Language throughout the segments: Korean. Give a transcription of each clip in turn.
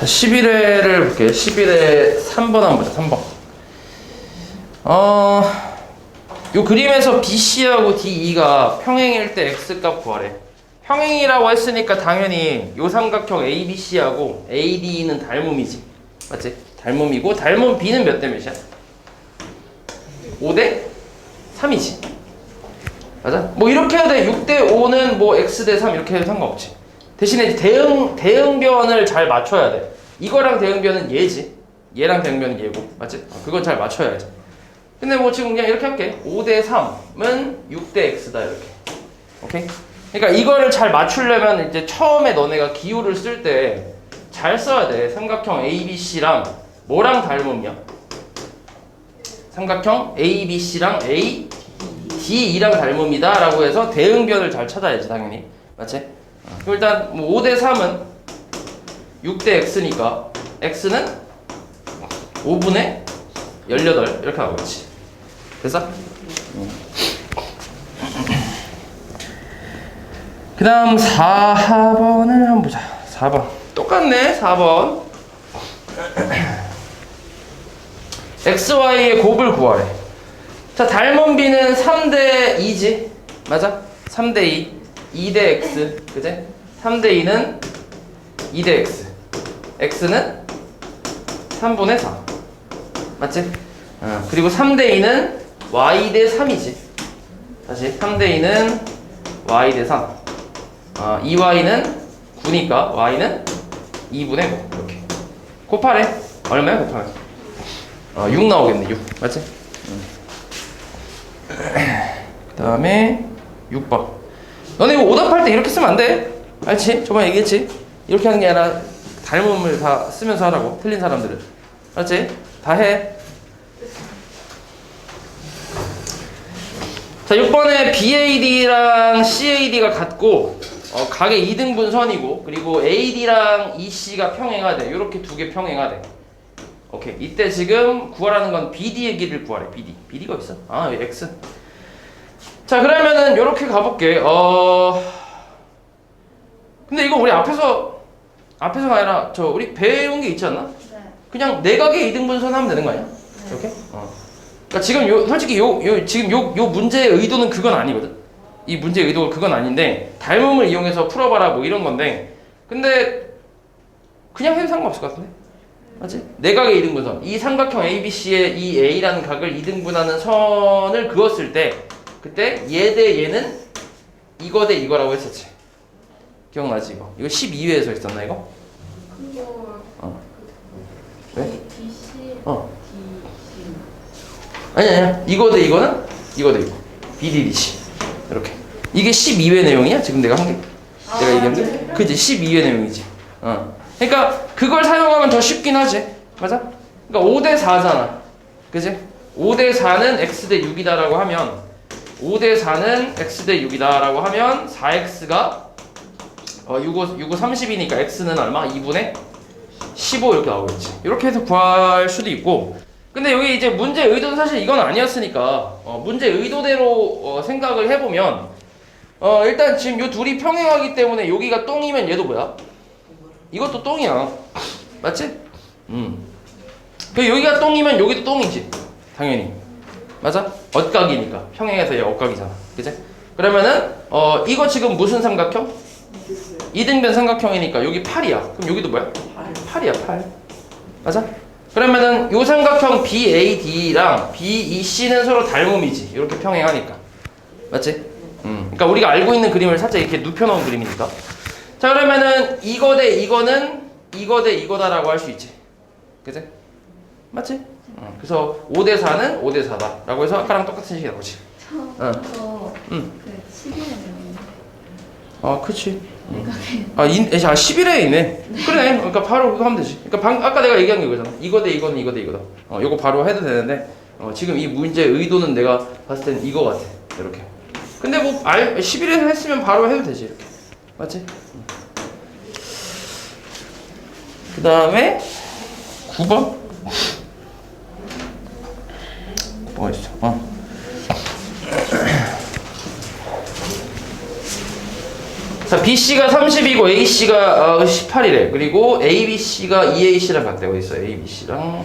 자, 11회를 볼게요. 11회 3번 한번 보자. 3번. 어, 요 그림에서 BC하고 DE가 평행일 때 X값 구하래. 평행이라고 했으니까 당연히 요 삼각형 ABC하고 AD는 닮음이지. 맞지? 닮음이고 닮음 B는 몇 대 몇이야? 5대 3이지. 맞아? 뭐 이렇게 해도 돼. 6대 5는 뭐 X 대 3 이렇게 해도 상관없지. 대신에 대응 대응 변을 잘 맞춰야 돼. 이거랑 대응변은 얘지. 얘랑 대응변은 얘고. 맞지? 어, 그건 잘 맞춰야지. 근데 뭐 지금 그냥 이렇게 할게. 5대 3은 6대 X다 이렇게. 오케이? 그러니까 이거를 잘 맞추려면 이제 처음에 너네가 기호를 쓸 때 잘 써야 돼. 삼각형 ABC랑 뭐랑 닮음이야? 삼각형 ABC랑 A D2랑 닮음이다 라고 해서 대응변을 잘 찾아야지 당연히 맞지? 어. 일단 뭐 5대 3은 6대 X니까 X는 5분의 18 이렇게 나오겠지 됐어? 그 다음 4번을 한번 보자 4번 똑같네 4번 XY의 곱을 구하래 자, 닮은 B는 3대 2지. 맞아? 3대 2. 2대 X. 그제? 3대 2는 2대 X. X는 3분의 4. 맞지? 어, 그리고 3대 2는 Y 대 3이지. 다시. 3대 2는 Y 대 3. 어, 2Y는 9니까 Y는 2분의 5. 이렇게. 곱하래. 얼마야, 곱하면? 어, 6 나오겠네, 6. 맞지? 그 다음에 6번 너네 이거 오답할 때 이렇게 쓰면 안 돼. 알지? 저번에 얘기했지? 이렇게 하는 게 아니라 닮음을 다 쓰면서 하라고. 틀린 사람들은. 알지? 다 해. 자 6번에 BAD랑 CAD가 같고 어, 각의 2등분 선이고 그리고 AD랑 EC가 평행하대 이렇게 두 개 평행하대 오케이. 이때 지금 구하라는 건 BD의 길을 구하래 BD BD가 있어? 아 X. 자 그러면은 요렇게 가볼게. 어 근데 이거 우리 앞에서 앞에서가 아니라 저 우리 배운 게 있지 않나? 네. 그냥 내각의 이등분선 하면 되는 거 아니야? 이렇게? 어. 그러니까 지금 요 솔직히 요, 요 지금 요, 요 문제의 의도는 그건 아니거든. 이 문제의 의도가 그건 아닌데 닮음을 이용해서 풀어봐라 뭐 이런 건데 근데 그냥 해도 상관없을 것 같은데? 맞지? 내각의 이등분선 이 삼각형 ABC의 이 A라는 각을 이등분하는 선을 그었을 때 그때 얘 대 얘는 이거 대 이거라고 했었지. 기억나지 이거? 이거 12회에서 했었나 이거? 그거 어. 왜? DC 어. DC 아니 아니야. 이거 대 이거는 이거 대 이거. BDDC. 이렇게. 이게 12회 내용이야? 지금 내가 한 게. 내가 얘기한 게? 그지? 12회 내용이지. 어. 그러니까 그걸 사용하면 더 쉽긴 하지. 맞아? 그러니까 5대 4잖아. 그지? 5대 4는 x 대 6이다라고 하면 5대 4는 x 대 6이다라고 하면 4x가 어 6, 5, 6, 5, 30이니까 x는 얼마? 2분의 15 이렇게 나오겠지. 이렇게 해서 구할 수도 있고 근데 여기 이제 문제 의도는 사실 이건 아니었으니까 어, 문제 의도대로 어, 생각을 해보면 어, 일단 지금 요 둘이 평행하기 때문에 여기가 똥이면 얘도 뭐야? 이것도 똥이야 맞지? 음. 그 여기가 똥이면 여기도 똥이지 당연히 맞아? 엇각이니까 평행해서 얘 엇각이잖아 그지? 그러면은 어 이거 지금 무슨 삼각형? 이등변 삼각형이니까 여기 8이야 그럼 여기도 뭐야? 8 이야 8 맞아? 그러면은 요 삼각형 BAD랑 BEC는 서로 닮음이지. 이렇게 평행하니까. 맞지? 음. 그러니까 우리가 알고 있는 그림을 살짝 이렇게 눕혀 놓은 그림이니까. 자 그러면은 이거 대 이거는 이거 대 이거다라고 할 수 있지. 그지? 맞지? 음. 그래서 5 대 4는 5 대 4다라고 해서 아까랑 똑같은 식이 나오지. 응. 저 응. 그 11회는 아. 내가 아, 인, 아 11회에 있네. 그래. 그러니까 바로 그거 하면 되지. 그러니까 방, 아까 내가 얘기한 게 이거잖아. 이거 대 이거는 이거 대 이거다. 어, 요거 바로 해도 되는데 어, 지금 이 문제 의도는 내가 봤을 때는 이거 같아. 이렇게. 근데 뭐 알, 11회에서 했으면 바로 해도 되지. 이렇게. 맞지? 그 다음에 9번. 뭐가 있어? 어. 자, BC가 30이고 AC가 어, 18이래. 그리고 ABC가 EAC랑 같대. 어디 있어? ABC랑.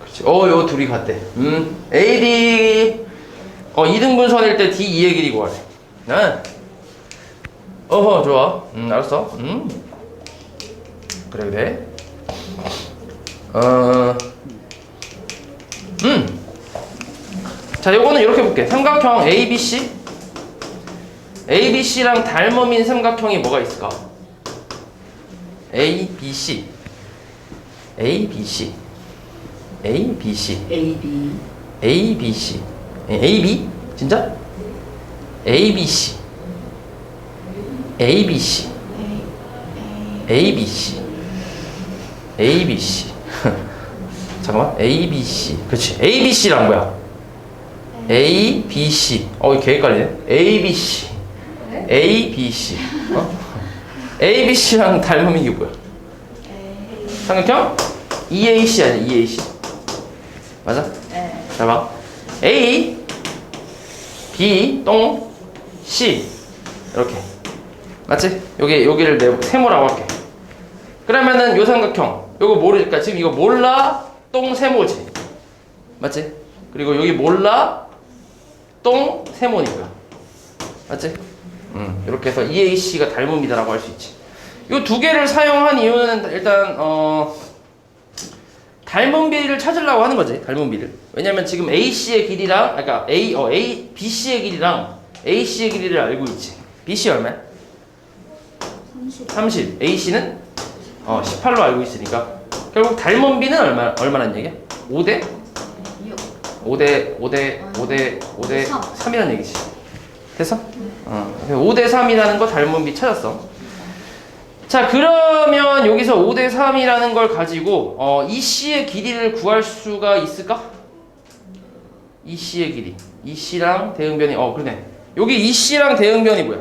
그렇지. 어, 요 둘이 같대. 음. AD 어, 2등분선일 때 D2의 길이 구하래. 네. 어허, 좋아. 음, 알았어. 음. 그래, 그래. 어. 음. 자, 요거는 이렇게 볼게. 삼각형 ABC. ABC랑 닮음인 삼각형이 뭐가 있을까? ABC. ABC. ABC. A B ABC. 에, AB? 진짜? ABC. ABC. ABC. ABC. 잠깐만. ABC. 그렇지. ABC란 뭐야? ABC. 어, 이개 헷갈리네. ABC. ABC. 어? ABC랑 닮음인 게 뭐야? 삼각형? EAC 아니야, EAC. 맞아? 네. 잘 봐. A, B, 똥, C. 이렇게. 맞지? 여기, 여기를 내 세모라고 할게. 그러면은 요 삼각형. 요거 모르니까 지금 이거 몰라, 똥, 세모지. 맞지? 그리고 여기 몰라, 똥, 세모니까. 맞지? 음, 이렇게 해서 EAC가 닮음이다라고 할 수 있지. 요두 개를 사용한 이유는 일단, 어, 닮은 비를 찾으려고 하는 거지 닮은 비를. 왜냐면 지금 AC의 길이랑 그러니까 A 어 A BC의 길이랑 AC의 길이를 알고 있지. BC 얼마야? 30 30 AC는? 어 18로 알고 있으니까. 결국 닮은 비는 얼마 얼마란 얘기야? 5대? 6 5대 5대 5대 5대 삼. 3이라는 얘기지 됐어? 어 5대 3이라는 거비 찾았어 자 그러면 여기서 5대 3이라는 걸 가지고 어, 이 C의 길이를 구할 수가 있을까? 이 C의 길이 이 C랑 대응변이 어 그러네 여기 이 C랑 대응변이 뭐야?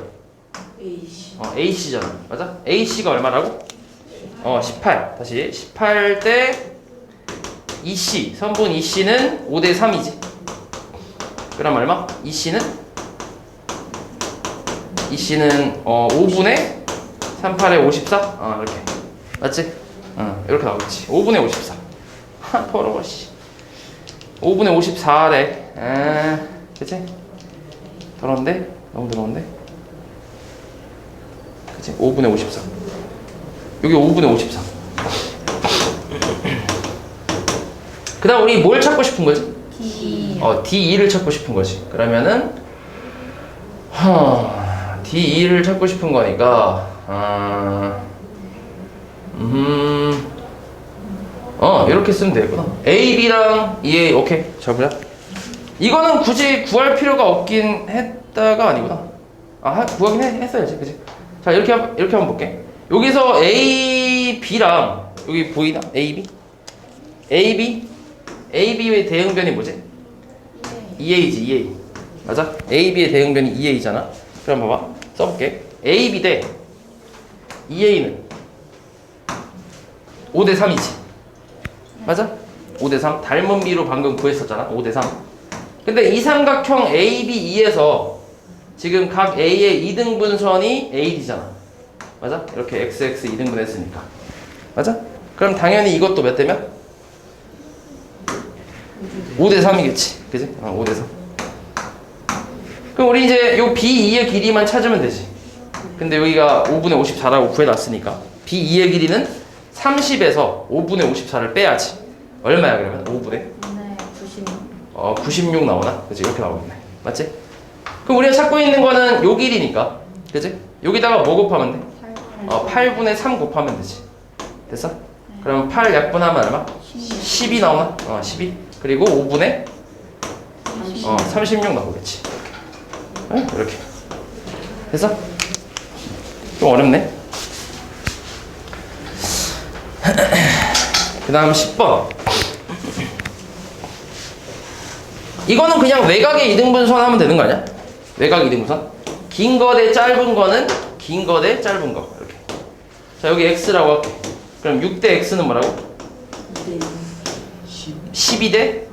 A C 어, AC잖아 맞아? AC가 얼마라고? 어 18 다시 18대 2C 선분 2C는 5대 3이지 그럼 얼마? 2C는 2C는 어 5분의 38에 54? 어 이렇게 맞지? 어 이렇게 나오겠지 5분의 54 하 더러워 씨 5분의 54래 아 그치? 더러운데? 너무 더러운데? 그치? 5분의 54 여기 5분의 54 그 다음 우리 뭘 찾고 싶은 거지? D 어, D2를 찾고 싶은 거지. 그러면은 하, D2를 찾고 싶은 거니까 아, 음, 어 이렇게 쓰면 되겠구나. A, B랑 EA 오케이 자 보자. 이거는 굳이 구할 필요가 없긴 했다가 아니구나. 아 하- 구하긴 해- 했어야지, 그지? 자 이렇게 한- 이렇게 한번 볼게. 여기서 A, B랑 여기 보이나? A, B, A, B, A, B의 대응변이 뭐지? EA지 EA 맞아? AB의 대응변이 EA잖아 그럼 봐봐 써볼게 AB 대 EA는 5 대 3이지 맞아? 5 대 3 닮은 비로 방금 구했었잖아 5 대 3 근데 이 삼각형 ABE에서 지금 각 A의 2등분선이 AD잖아 맞아? 이렇게 XX 2등분 했으니까 맞아? 그럼 당연히 이것도 몇 대면? 5대 3이겠지. 그지? 어, 5대 3. 그럼 우리 이제 요 B2의 길이만 찾으면 되지. 근데 여기가 5분의 54라고 구해놨으니까 B2의 길이는 30에서 5분의 54를 빼야지. 얼마야 그러면? 5분의? 네 96 어, 96 나오나? 그지? 이렇게 나오겠네. 맞지? 그럼 우리가 찾고 있는 거는 요 길이니까. 그지? 여기다가 뭐 곱하면 돼? 8 어, 8분의 3 곱하면 되지. 됐어? 그럼 8 약분하면 얼마? 16 10이 나오나? 어, 12. 그리고 5분의 어, 36 나오겠지. 응? 이렇게. 됐어? 좀 어렵네. 그 다음 10번. 이거는 그냥 외곽의 이등분선 하면 되는 거 아니야? 외곽 이등분선? 긴 거 대 짧은 거는 긴 거 대 짧은 거. 이렇게. 자, 여기 x라고 할게. 그럼 6대 x는 뭐라고? 12대아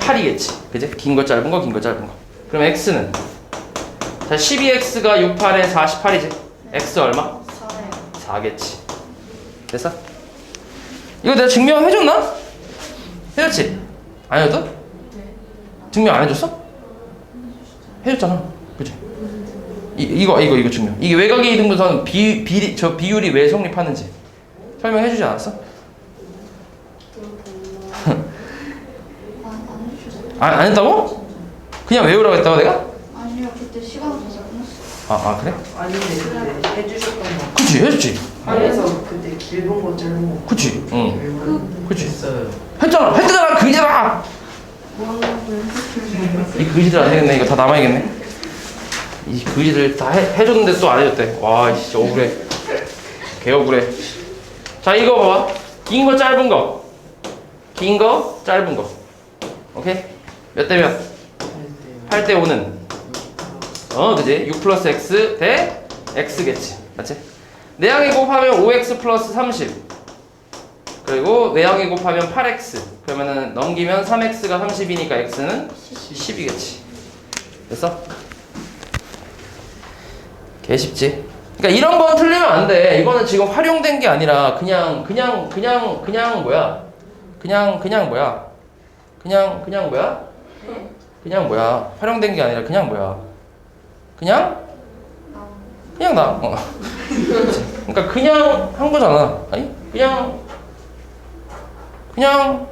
8이겠지. 그지? 긴 거 짧은 거, 긴 거 짧은 거. 그럼 x는 자 12x가 68에 48이지 x 얼마? 4래 4겠지 됐어? 이거 내가 증명해줬나? 해줬지? 안 해줬어? 증명 안 해줬어? 해줬잖아 그치? 이, 이거 이거 이거 증명 이게 외곽의 이등분선 비, 비, 저 비율이 왜 성립하는지 설명해주지 않았어? 안, 안 했다고? 그냥 외우라고 했다고 내가? 아니요 그때 시간 없어서 끝났어요. 아, 아 그래? 아닌데 근데 해주셨던 거. 그치 해줬지. 그래서 그때 길은 거 짧은 거 그치 응. 그 그치. 했어요. 했잖아 했잖아 그잖아 이 글씨들 안 되겠네 이거 다 남아야겠네. 이 글씨들 다 해, 해줬는데 또 안 해줬대. 와 진짜 억울해. 개 억울해. 자 이거 봐봐. 긴 거 짧은 거긴 거 짧은 거. 오케이? 몇 대 몇? 8대 5는 어 그지 6 플러스 x 대 x겠지 맞지? 내항이 곱하면 5x 플러스 30 그리고 외항이 곱하면 8x 그러면은 넘기면 3x가 30이니까 x는 10 이겠지 됐어? 개 쉽지? 그러니까 이런 건 틀리면 안 돼. 이거는 지금 활용된 게 아니라 그냥 그냥 그냥 그냥 뭐야? 그냥 그냥 뭐야? 그냥 그냥 뭐야? 그냥 뭐야? 활용된 게 아니라 그냥 뭐야? 그냥 그냥 나. 어. 그러니까 그냥 한 거잖아. 아니? 그냥 그냥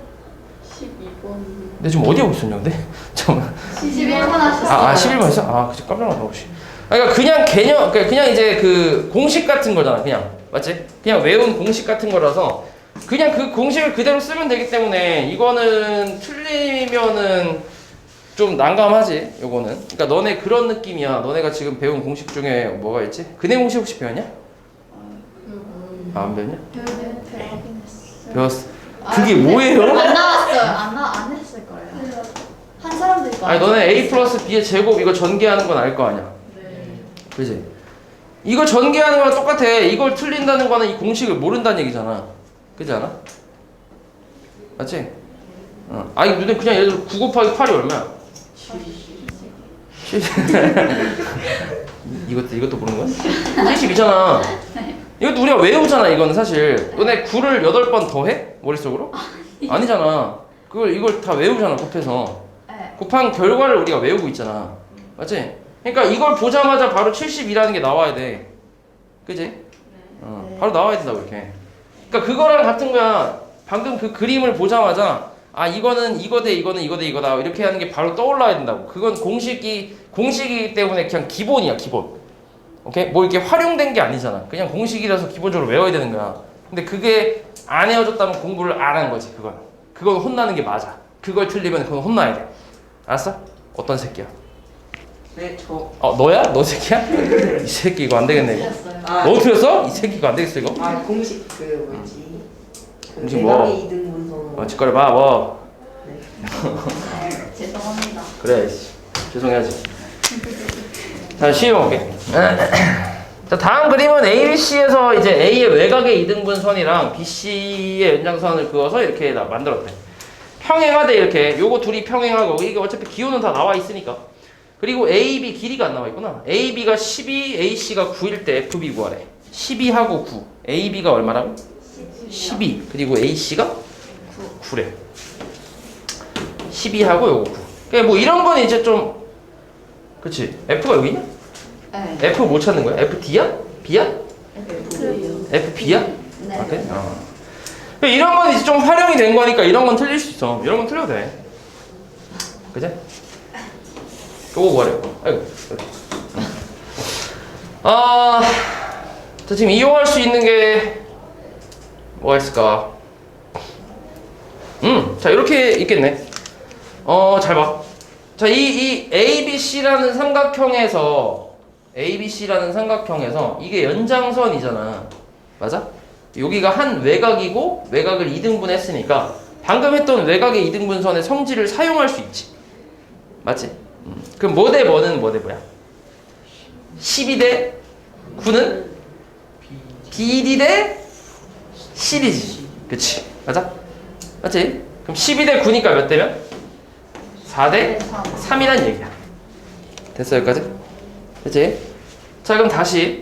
12번 내 지금 어디에 있었냐 근데? 잠깐만 11번 하셨어요 아, 아 11번 했어? 아 그치 깜짝 놀랐다 혹시 그러니까 그냥 개념 그러니까 그냥 이제 그 공식 같은 거잖아 그냥 맞지? 그냥 외운 공식 같은 거라서 그냥 그 공식을 그대로 쓰면 되기 때문에 이거는 틀리면은 좀 난감하지 요거는 그러니까 너네 그런 느낌이야 너네가 지금 배운 공식 중에 뭐가 있지? 근해 공식 혹시 배웠냐? 아, 안 배웠냐? 배우는 배우긴 했어요 배웠어 그게 뭐예요? 안 나왔어요 안, 나, 안 했을 거예요 한 사람도 있고 아니 너네 a 플러스 b의 제곱 이거 전개하는 건 알 거 아니야 네 그지? 이거 전개하는 거랑 똑같아. 이걸 틀린다는 거는 이 공식을 모른다는 얘기잖아. 그지 않아? 맞지? 어. 아니, 눈에 그냥 예를 들어 9 곱하기 8이 얼마야? 70. 이것도, 이것도 모르는 거야? 70이잖아. 이것도 우리가 외우잖아, 이거는 사실. 너네 9를 8번 더 해? 머릿속으로? 아니잖아. 그걸, 이걸 다 외우잖아, 곱해서. 네. 곱한 결과를 우리가 외우고 있잖아. 맞지? 그러니까 이걸 보자마자 바로 70이라는 게 나와야 돼. 그지? 어, 네. 바로 나와야 된다고 이렇게. 그러니까 그거랑 같은 거야. 방금 그 그림을 보자마자 아 이거는 이거 대 이거는 이거 대 이거다 이렇게 하는 게 바로 떠올라야 된다고. 그건 공식이 공식이기 때문에 그냥 기본이야 기본. 오케이? 뭐 이렇게 활용된 게 아니잖아. 그냥 공식이라서 기본적으로 외워야 되는 거야. 근데 그게 안 외워졌다면 공부를 안 한 거지 그건. 그건 혼나는 게 맞아. 그걸 틀리면 그건 혼나야 돼. 알았어? 어떤 새끼야? 네저 어 너야? 너 새끼야? 이 새끼 이거 안 되겠네 이거. 틀렸어요 아, 너 틀렸어? 이 새끼 이거 안 되겠어 이거. 아 공식 그 뭐지 그 공식 뭐? 대각의 이등 분선 어 짓거려 봐 뭐. 죄송합니다 그래 씨. 죄송해야지. 자 시험 볼게. 자 다음 그림은 ABC에서 이제 A의 외곽의 이등분선이랑 BC의 연장선을 그어서 이렇게 나- 만들었대. 평행하대 이렇게. 요거 둘이 평행하고 이게 어차피 기호는 다 나와 있으니까. 그리고 AB 길이가 안 나와 있구나. AB가 12, AC가 9일 때 FB 구하래. 12하고 9. AB가 얼마라고? 12. 그리고 AC가 9래. 12하고 요거 9. 그러니까 뭐 이런 건 이제 좀 그치 F가 여기 있냐? 네 F 못 찾는 거야? FD야? B야? FB야? 네. 아, 그래? 어. 그러니까 이런 건 이제 좀 활용이 된 거니까 이런 건 틀릴 수 있어. 이런 건 틀려도 돼. 그제? 요거 뭐래? 아이고. 여기. 아, 자, 지금 이용할 수 있는 게 뭐가 있을까? 음, 자 이렇게 있겠네. 어, 잘 봐. 자, 이, 이 ABC라는 삼각형에서 ABC라는 삼각형에서 이게 연장선이잖아. 맞아? 여기가 한 외곽이고 외곽을 2등분 했으니까 방금 했던 외곽의 2등분선의 성질을 사용할 수 있지. 맞지? 음. 그럼 뭐 대 뭐는 뭐 대 뭐야? 12대 9는 BD 대 CD지. 그치? 맞아? 맞지? 그럼 12대 9니까 몇 대면? 4대 네, 3 3이란 얘기야. 됐어 여기까지? 그치? 자 그럼 다시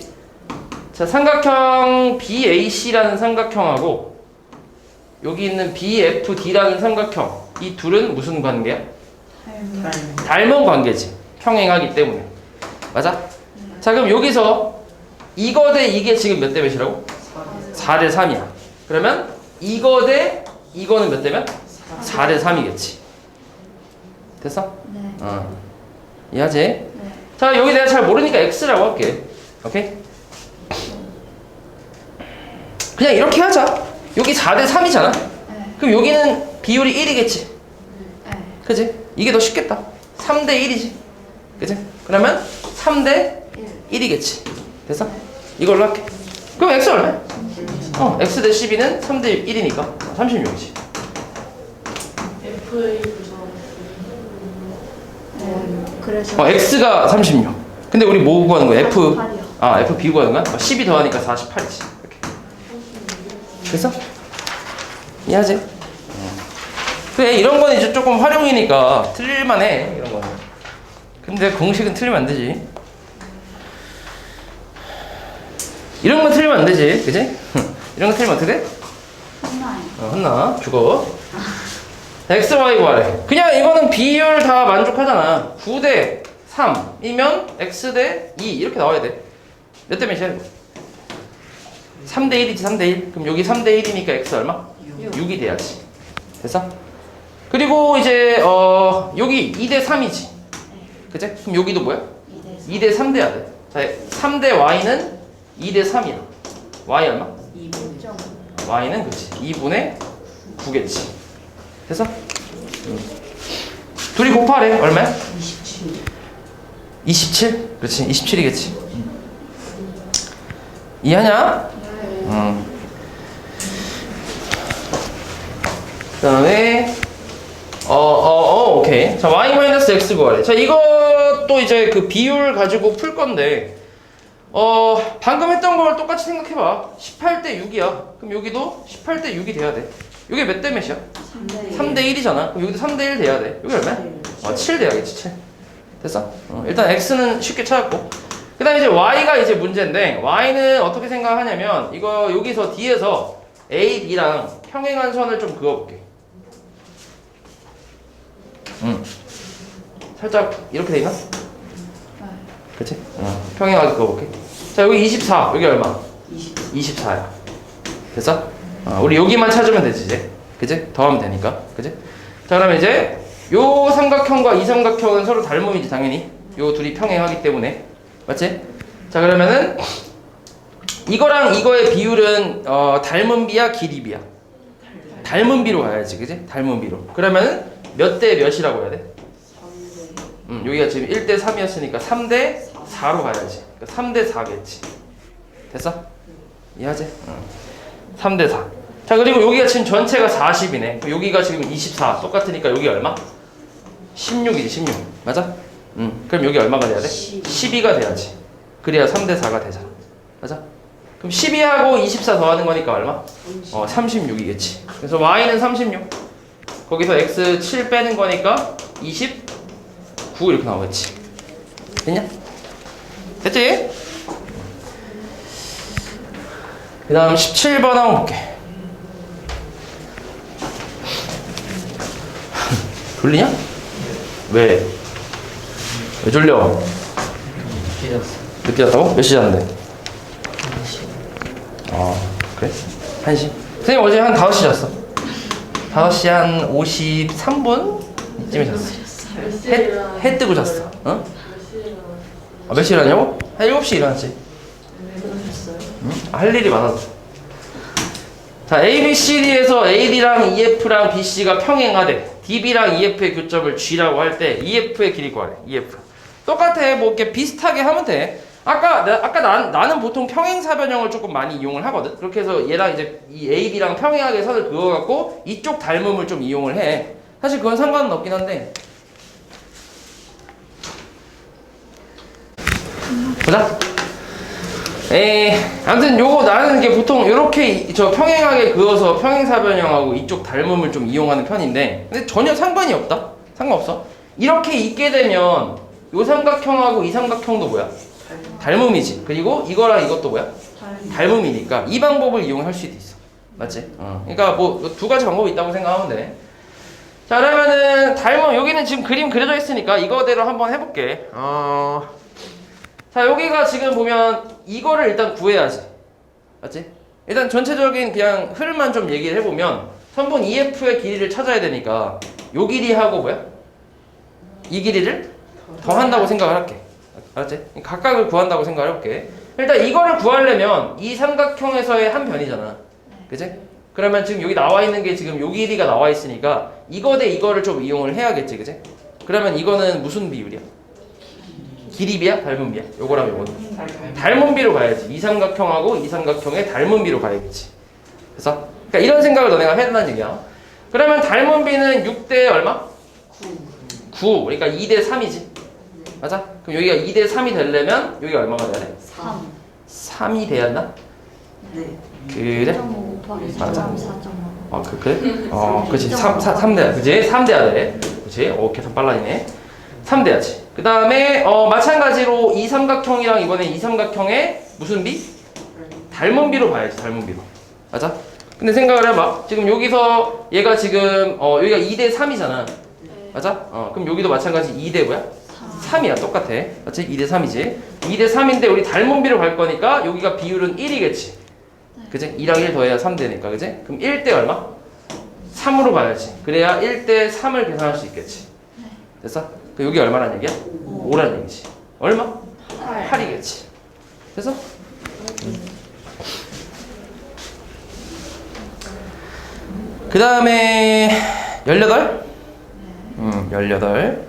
자 삼각형 BAC라는 삼각형하고 여기 있는 BFD라는 삼각형 이 둘은 무슨 관계야? 닮은. 닮. 닮은 관계지 평행하기 때문에 맞아? 자 그럼 여기서 이거 대 이게 지금 몇 대 몇이라고? 4대 3이야 그러면 이거 대 이거는 몇 대면? 4 대 3이겠지 됐어? 네. 어 이해하지? 네. 자 여기 내가 잘 모르니까 x라고 할게 오케이? 그냥 이렇게 하자 여기 4 대 3이잖아 네. 그럼 여기는 비율이 1이겠지 네. 그지? 이게 더 쉽겠다 3 대 1이지 그지? 그러면 3 대 1. 1이겠지 됐어? 이걸로 할게 그럼 x 얼마야? 어 x 대 12는 3 대 1이니까 36이지 FA 부서 네. 그래서 어 x가 36 근데 우리 뭐 구하는 거야? f 48이요. 아 f b 구하는 거야? 어, 12 더하니까 48이지 이렇게 됐어? 이해하지? 어. 그래 이런 거는 이제 조금 활용이니까 틀릴만 해 이런 거는 근데 공식은 틀리면 안 되지 이런 건 틀리면 안 되지 그지? 이런 거 틀리면 어떻게 돼? 혼나요. 어, 혼나 죽어 x, y 구하래 그냥 이거는 비율 다 만족하잖아 9 대 3이면 x 대 2 이렇게 나와야 돼 몇 대 몇이야 이거? 3대 1이지 3대 1 그럼 여기 3대 1이니까 x 얼마? 6이 돼야지 됐어? 그리고 이제 어 여기 2 대 3이지 그치? 그럼 여기도 뭐야? 2대 2대3 돼야 돼 자, 3 대 y는 2 대 3이야 y 얼마? 2분. 점. Y는 그치 2분의 9겠지 됐어? 음. 둘이 곱하래 얼마야? 27. 27? 그렇지 27이겠지 이해하냐? 음. 그 다음에 어, 어, 어, 오케이. 자, y-x 구하래. 자, 이것도 이제 그 비율 가지고 풀 건데, 어, 방금 했던 걸 똑같이 생각해봐. 18대 6이야. 그럼 여기도 18대 6이 돼야 돼. 이게 몇 대 몇이야? 3대 3대 1이잖아. 그럼 여기도 3대 1 돼야 돼. 여기 얼마야? 어, 7 돼야겠지, 7. 됐어? 어, 일단 x는 쉽게 찾았고. 그 다음에 이제 y가 이제 문제인데, y는 어떻게 생각하냐면, 이거 여기서 뒤에서 a, b랑 평행한 선을 좀 그어볼게. 음. 살짝 이렇게 돼 있나? 그치? 어, 평행하게 그어볼게. 자, 여기 24. 여기 얼마? 20. 24 야. 됐어? 어, 우리 여기만 찾으면 되지, 이제. 그치? 더하면 되니까. 그치? 자, 그러면 이제 요 삼각형과 이 삼각형은 서로 닮음이지, 당연히. 요 둘이 평행하기 때문에. 맞지? 자, 그러면은 이거랑 이거의 비율은 어, 닮은 비야, 길이 비야? 닮은 비로 가야지, 그지? 닮은 비로. 그러면은 몇 대 몇이라고 해야 돼? 3대. 음, 여기가 지금 1대 3이었으니까 3대 4로 가야지. 그러니까 3대 4겠지. 됐어? 이해하지? 응. 3대 4. 자, 그리고 여기가 지금 전체가 40이네. 여기가 지금 24. 똑같으니까 여기 얼마? 16이지, 16. 맞아? 응. 그럼 여기 얼마가 돼야 돼? 12가 돼야지. 그래야 3대 4가 되잖아. 맞아? 그럼 12하고 24 더하는 거니까 얼마? 30. 어, 36이겠지. 그래서 y는 36. 거기서 x 7 빼는 거니까 29 이렇게 나오겠지. 됐냐? 됐지? 그 다음 17번 한번 볼게. 졸리냐? 왜? 왜 졸려? 늦게 잤다고? 몇 시 잤는데? 아, 그래? 1시? 선생님 어제 한 5시 잤어. 5시 한 53분? 이쯤에 잤어. 해? 해 뜨고 잤어. 어? 아, 몇 시에 일어나냐고? 한 7시에 일어났지. 왜 그러셨어요? 응? 아, 할 일이 많아서. 자, ABCD에서 AD랑 EF랑 BC가 평행하되 DB랑 EF의 교점을 G라고 할 때 EF의 길이 구하래. EF. 똑같아. 뭐 이렇게 비슷하게 하면 돼. 아까 나, 아까 난, 나는 보통 평행 사변형을 조금 많이 이용을 하거든. 그렇게 해서 얘랑 이제 이 AB랑 평행하게 선을 그어 갖고 이쪽 닮음을 좀 이용을 해. 사실 그건 상관은 없긴 한데. 보자. 에 아무튼 요거 나는 이게 보통 이렇게 저 평행하게 그어서 평행사변형하고 이쪽 닮음을 좀 이용하는 편인데 근데 전혀 상관이 없다 상관없어 이렇게 있게 되면 요 삼각형하고 이 삼각형도 뭐야 닮음이지. 그리고 이거랑 이것도 뭐야? 닮. 닮음이니까 이 방법을 이용할 수도 있어. 맞지? 어. 그러니까 뭐 두 가지 방법이 있다고 생각하면 돼. 자 그러면은 닮음 여기는 지금 그림 그려져 있으니까 이거대로 한번 해볼게. 어. 자 여기가 지금 보면 이거를 일단 구해야지. 맞지? 일단 전체적인 그냥 흐름만 좀 얘기를 해보면 선분 EF의 길이를 찾아야 되니까 요 길이하고 뭐야? 이 길이를 더한다고 생각을 할게. 알았지? 각각을 구한다고 생각을 해볼게. 일단 이거를 구하려면 이 삼각형에서의 한 변이잖아. 그지? 그러면 지금 여기 나와 있는 게 지금 요 길이가 나와 있으니까 이거 대 이거를 좀 이용을 해야겠지. 그지? 그러면 이거는 무슨 비율이야? 길이비야? 닮은비야? 요거랑 요거는? 닮은비로 가야지. 이 삼각형하고 이 삼각형의 닮은비로 가야겠지. 그래서 그러니까 이런 생각을 너네가 해야 된다는 얘기야. 그러면 닮은비는 6대 얼마? 9. 그러니까 2대 3이지. 맞아? 그럼 여기가 2대 3이 되려면 여기가 얼마가 돼야 돼? 3. 3이 돼야 한다? 네. 그래? 4.5 곱하기 맞아. 4.4.5. 어, 그, 그래? 어, 그치. 3, 3, 3대야. 그치? 3대야 돼. 어, 계산 빨라지네. 3대야지. 그 다음에, 어, 마찬가지로 이 삼각형이랑 이번에 이 삼각형의 무슨 비? 닮은 비로 봐야지, 닮은 비로. 맞아? 근데 생각을 해봐. 지금 여기서 얘가 지금, 어, 여기가 2대 3이잖아. 맞아? 어, 그럼 여기도 마찬가지 2대 뭐야? 3이야. 똑같아. 맞지? 2대 3이지. 2대 3인데 우리 닮은 비로 갈 거니까 여기가 비율은 1이겠지. 그지? 2랑 1 더해야 3 되니까. 그지? 그럼 1대 얼마? 3으로 가야지. 그래야 1대 3을 계산할 수 있겠지. 됐어? 그 여기 얼마란 얘기야? 5란 얘기지. 얼마? 8 이겠지. 됐어? 그 다음에 18? 음, 18.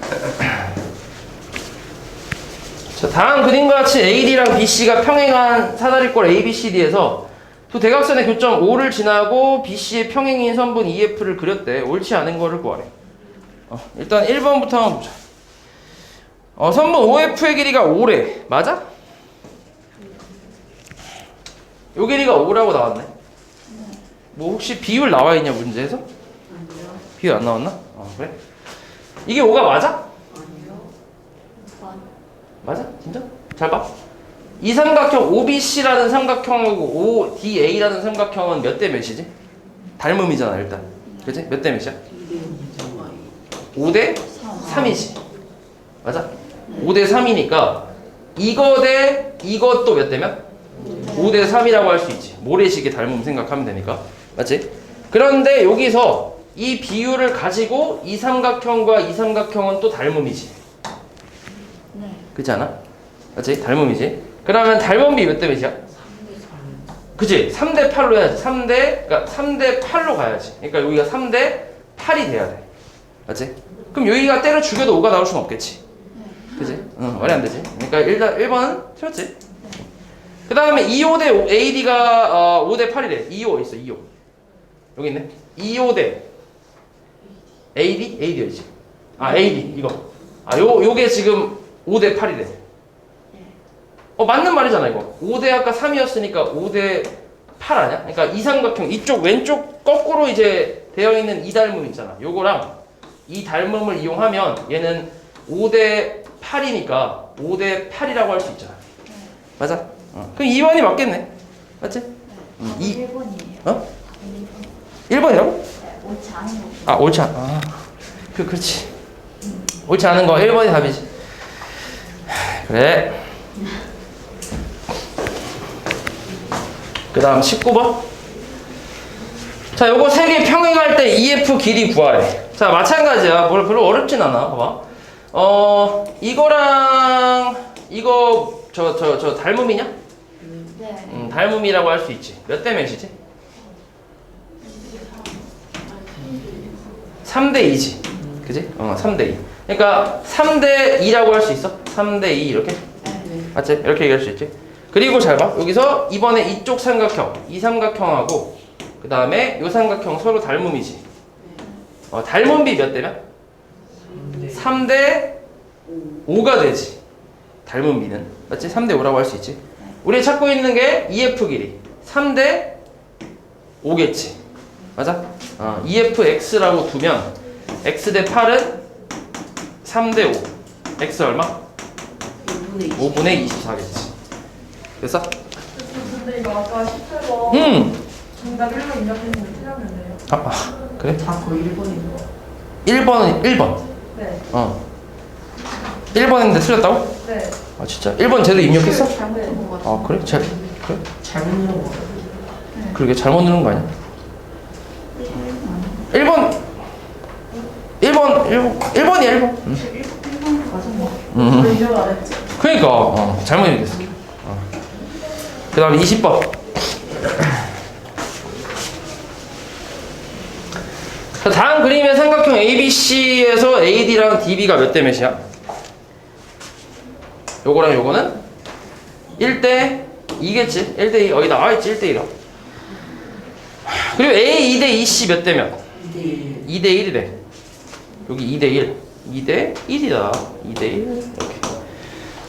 자, 다음 그림과 같이 AD랑 BC가 평행한 사다리꼴 ABCD에서 두 대각선의 교점 O를 지나고 BC의 평행인 선분 EF를 그렸대. 옳지 않은 거를 구하래. 어, 일단 1번부터 한번 보자. 어, 선분 OF의 길이가 5래. 맞아? 요 길이가 5라고 나왔네. 뭐 혹시 비율 나와 있냐 문제에서? 아니요. 비율 안 나왔나? 어, 그래? 이게 5가 맞아? 아니요. 맞아? 진짜? 잘 봐. 이 삼각형 OBC라는 삼각형하고 ODA라는 삼각형은 몇 대 몇이지? 닮음이잖아 일단. 그지? 몇대 몇이야? 5대 3이지. 맞아? 5대 3이니까 이거 대 이것도 몇 대면? 5대 3이라고 할 수 있지. 모래시계 닮음 생각하면 되니까. 맞지? 그런데 여기서 이 비율을 가지고 이 삼각형과 이 삼각형은 또 닮음이지. 네. 그렇지 않아? 맞지? 닮음이지. 그러면 닮음비 몇 대 몇이야? 그치? 3대 8로 해야지. 3대, 그러니까 3대 8로 가야지. 그러니까 여기가 3대 8이 돼야 돼. 맞지? 그럼 여기가 때려 죽여도 5가 나올 순 없겠지. 그지? 응, 말이 안 되지. 그러니까 일단 1번은 틀렸지. 그 다음에 2호 대 AD가 어, 5 대 8이래. 2호 있어, 2호. 여기 있네. 2호 대 AD? AD였지. 아, AD, 이거. 아, 요, 요게 지금 5 대 8이래. 어, 맞는 말이잖아, 이거. 5 대 아까 3이었으니까 5 대 8 아니야? 그러니까 이 삼각형, 이쪽 왼쪽 거꾸로 이제 되어 있는 이 닮음 있잖아. 요거랑 이 닮음을 이용하면 얘는 5대 8이니까 5대 8이라고 할 수 있잖아. 맞아? 어. 그럼 2번이 맞겠네. 맞지? 음, 이- 1번이에요. 어? 1번. 1번 이라고? 네, 옳지 않은 거. 아, 옳지 않, 아. 그, 그렇지. 옳지 않은 거 1번이 답이지. 그래. 그 다음 19번. 자, 요거 세 개 평행할 때 EF 길이 구하래. 자, 마찬가지야. 뭘 별로 어렵진 않아. 봐봐. 어, 이거랑 이거 저, 저, 저 닮음이냐? 네. 음, 닮음이라고 할 수 있지. 몇 대 몇이지? 3대 2지. 그지? 어, 3대 2. 그러니까 3대 2라고 할 수 있어? 3대 2 이렇게? 네. 맞지? 이렇게 얘기할 수 있지. 그리고 잘 봐. 여기서 이번에 이쪽 삼각형, 이 삼각형하고 그 다음에 이 삼각형 서로 닮음이지. 어, 닮음비 몇 대면? 3대 5가 되지. 닮음비는. 맞지? 3대 5라고 할 수 있지. 우리 찾고 있는 게 EF 길이. 3대 5겠지. 맞아? 어, EFX라고 두면 X 대 8은 3대 5. X 얼마? 5분의 20. 5분의 24겠지. 됐어? 근데 이거 아까 18번 음. 정답 1번 입력했는데 틀렸는데요. 아, 아 그래? 다 거의 1번인 거. 1번은 1번. 네, 어. 1번 했는데 틀렸다고? 네. 아 진짜? 1번 제대로 입력했어? 잘못 같아. 아 그래? 잘 그래? 잘못 누른 거. 그러게 잘못 누른 거 아니야? 1번 1번 1번 1번이야 1번. 응. 1번 맞은 거. 음. 왜 입력 안 했지? 그러니까 어, 잘못 얘기했어. 어. 그 다음에 20번. 자, 다음 그림의 삼각형 ABC에서 AD랑 DB가 몇 대 몇이야? 요거랑 요거는 1대 2겠지? 1대 2 여기 나와있지 1대 1로 그리고 A 2대 2C 몇 대 몇? 2대 2대 1이래. 여기 2대 1. 2대 1이다. 2대 1. 이렇게.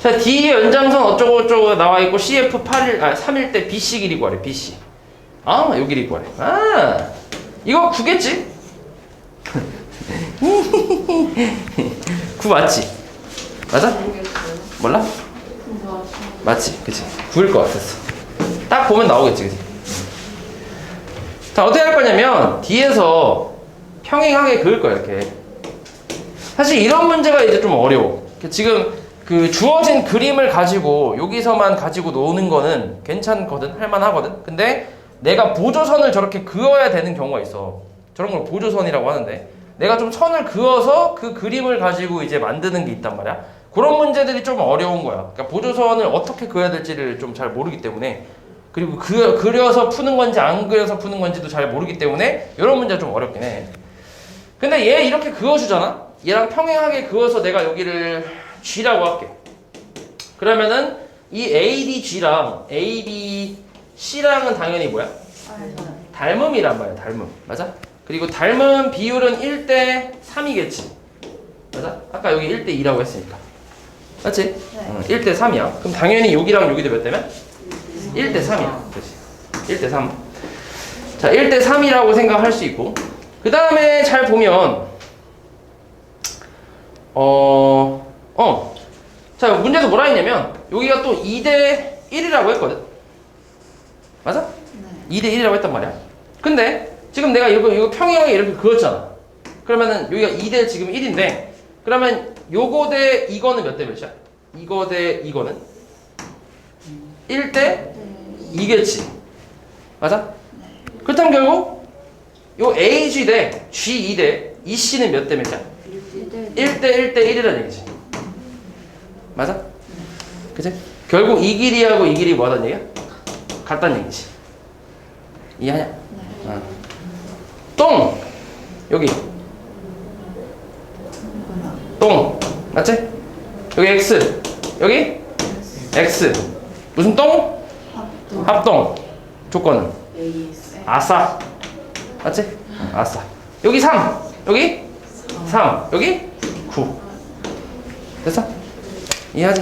자, D의 연장선 어쩌고 저쩌고 나와 있고 CF 8일 아 3일 때 BC 길이 구하래. BC. 아, 요 길이 구하래. 아. 이거 9겠지? 9 맞지? 맞아? 몰라? 맞지? 그치? 9일 것 같았어. 딱 보면 나오겠지, 그치? 자, 어떻게 할 거냐면, 뒤에서 평행하게 그을 거야, 이렇게. 사실 이런 문제가 이제 좀 어려워. 지금 그 주어진 그림을 가지고 여기서만 가지고 노는 거는 괜찮거든? 할만하거든? 근데 내가 보조선을 저렇게 그어야 되는 경우가 있어. 저런 걸 보조선이라고 하는데. 내가 좀 선을 그어서 그 그림을 가지고 이제 만드는 게 있단 말이야. 그런 문제들이 좀 어려운 거야. 그러니까 보조선을 어떻게 그어야 될지를 좀 잘 모르기 때문에 그리고 그, 그려서 푸는 건지 안 그려서 푸는 건지도 잘 모르기 때문에 이런 문제가 좀 어렵긴 해. 근데 얘 이렇게 그어주잖아? 얘랑 평행하게 그어서 내가 여기를 G라고 할게. 그러면은 이 ADG랑 ABC랑은 당연히 뭐야? 닮음이란 말이야, 닮음. 맞아? 그리고 닮음 비율은 1대 3이겠지. 맞아? 아까 여기 1대 2라고 했으니까. 맞지? 네. 응, 1대 3이야. 그럼 당연히 여기랑 여기도 몇 대면? 1대 3이야. 그렇지. 1대 3. 자, 1대 3이라고 생각할 수 있고. 그 다음에 잘 보면, 어, 어. 자, 문제에서 뭐라 했냐면, 여기가 또 2대 1이라고 했거든? 맞아? 네. 2대 1이라고 했단 말이야. 근데, 지금 내가 이거, 이거 평행하게 이렇게 그었잖아. 그러면은, 여기가 2대 지금 1인데, 그러면 요거 대 이거는 몇 대 몇이야? 이거 대 이거는? 1대 네. 2겠지. 맞아? 그렇다면 결국 요 AG 대 G2 대 EC는 몇 대 몇이야? 1대 1대 1대 1이라는 얘기지. 맞아? 그치? 결국 이 길이하고 이 길이 뭐하단 얘기야? 같다는 얘기지. 이해하냐? 어. 똥! 여기. 똥. 맞지? 여기 X. 여기? X. 무슨 똥? 합동. 합동. 조건은? 아싸. 맞지? 아싸. 여기 3. 여기? 3. 여기? 9. 됐어? 이해하지?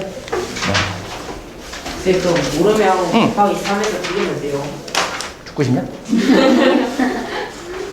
네, 그럼 모름하고 응. 곱하기 3에서 비리면 돼요. 죽고 싶냐?